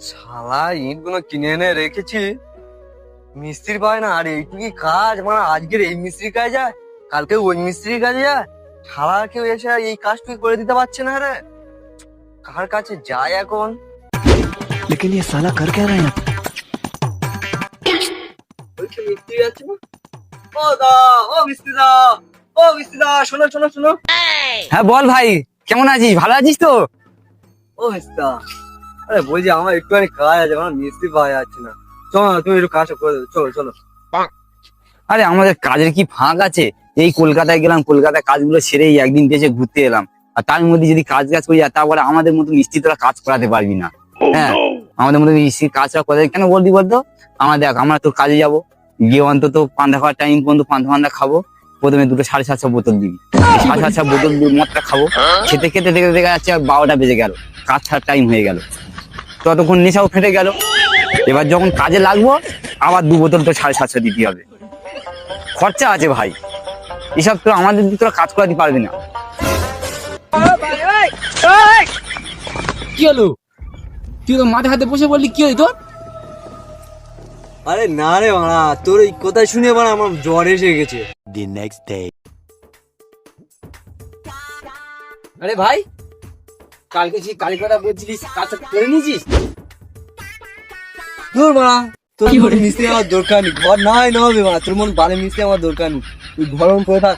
শালা ইটগুলো কিনে এনে রেখেছি মিস্ত্রি পায় না আর এইটুকি কাজ মানে আজকের এই মিস্ত্রি কাজ যায় কালকে ওই মিস্ত্রি কাজে যায় শালা কেউ এসে এই কাজটুকু করে দিতে পারছে না রে কার কাছে যায় এখন लेकिन ये साला कर क्या रहा है ওইখানে মিস্ত্রি যাচ্ছে না ও দা ও মিস্ত্রি দা ও মিস্ত্রি দা শোনো শোনো শোনো হ্যাঁ বল ভাই কেমন আছিস ভালো আছিস তো ও মিস্ত্রি দা আরে বলছি আমার একটুখানি কাজ আছে আমার মিস্ত্রি পাওয়া যাচ্ছে না। চলো না তুমি একটু কাজটা করে দেবে চলো চলো। আরে আমাদের কাজের কি ফাঁক আছে? এই কলকাতায় গেলাম কলকাতায় কাজগুলো সেরেই একদিন দেশে ঘুরতে এলাম। আর তার মধ্যে যদি কাজ কাজ করি আর তারপরে আমাদের মতো মিস্ত্রি তোরা কাজ করাতে পারবি না। হ্যাঁ আমাদের মতো মিস্ত্রি কাজটা করে কেন বলবি বলতো? আমার দেখ আমরা তোর কাজে যাব। গিয়ে অন্তত পান্তা খাওয়ার টাইম পর্যন্ত পান্তা পান্তা খাব। প্রথমে দুটো সাড়ে সাতশো বোতল দিবি। সাড়ে সাতশো বোতল দিয়ে মদটা খাব। খেতে খেতে দেখে দেখা যাচ্ছে আর বারোটা বেজে গেল। কাজ ছাড়ার টাইম হয়ে গেল। ততক্ষণ নেশাও ফেটে গেল। এবার যখন কাজে লাগবো আবার দু বোতল তো সাড়ে সাতশো দিতে হবে। খরচা আছে ভাই। এসব তো আমাদের দিকে তোরা কাজ করাতে পারবি না। কি হলো? তুই তো মাঠে হাতে বসে বললি কি হলো তোর? আরে না রে বাড়া তোর এই কথা শুনে বাড়া আমার জ্বর এসে গেছে। The next day. আরে ভাই কালকে সেই কালিকাটা বলছিলিস কাজটা করে নিয়েছিস? ধর মা তোর মতো মিস্ত্রি আমার দরকার নেই। ঘর না হয় না হবে মা তোর মন বালে মিস্ত্রি আমার দরকার নেই। তুই ঘর করে থাক।